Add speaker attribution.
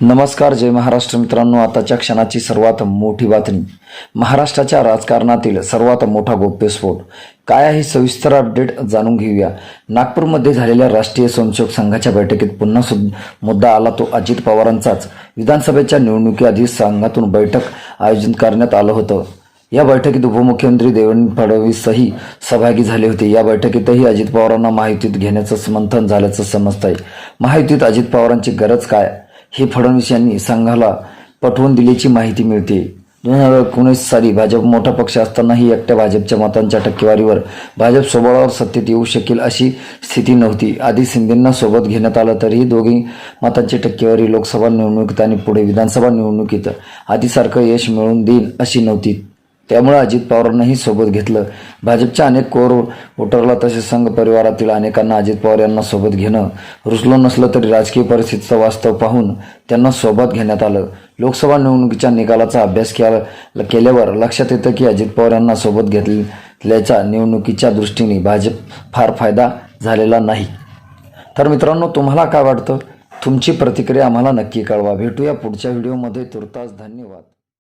Speaker 1: नमस्कार जय महाराष्ट्र मित्रांनो. आताच्या क्षणाची सर्वात मोठी बातमी. महाराष्ट्राच्या राजकारणातील सर्वात मोठा गौप्यस्फोट. काय आहे सविस्तर अपडेट जाणून घेऊया. नागपूरमध्ये झालेल्या राष्ट्रीय स्वयंसेवक संघाच्या बैठकीत पुन्हा सुद्धा मुद्दा आला तो अजित पवारांचाच. विधानसभेच्या निवडणुकीआधी संघातून बैठक आयोजित करण्यात आलं होतं. या बैठकीत उपमुख्यमंत्री देवेंद्र फडणवीसही सहभागी झाले होते. या बैठकीतही अजित पवारांना माहितीत घेण्याचं मंथन झाल्याचं समजत आहे माहितीत अजित पवारांची गरज काय? हे फडणवीस यांनी संघाला पटवून दिल्याची माहिती मिळते. दोन हजार एकोणीस साली भाजप मोठा पक्ष असतानाही एकट्या भाजपच्या मतांच्या टक्केवारीवर भाजप स्वबळावर सत्तेत येऊ शकेल अशी स्थिती नव्हती. आधी शिंदेंना सोबत घेण्यात आलं तरीही दोघी मतांची टक्केवारी लोकसभा निवडणुकीत आणि पुढे विधानसभा निवडणुकीत आधीसारखं यश मिळवून देईल अशी नव्हती. त्यामुळे अजित पवारांनाही सोबत घेतलं. भाजपच्या अनेक कोर वोटरला तसेच संघ परिवारातील अनेकांना अजित पवार यांना सोबत घेणं. रुचलं नसलं तरी राजकीय परिस्थितीचं वास्तव पाहून त्यांना सोबत घेण्यात आलं. लोकसभा निवडणुकीच्या निकालाचा अभ्यास केला केल्यावर लक्षात येतं की अजित पवार यांना सोबत घेतल्याच्या निवडणुकीच्या दृष्टीने भाजप फार फायदा झालेला नाही. तर मित्रांनो तुम्हाला काय वाटतं? तुमची प्रतिक्रिया आम्हाला नक्की कळवा. भेटूया पुढच्या व्हिडिओमध्ये. तुर्तास धन्यवाद.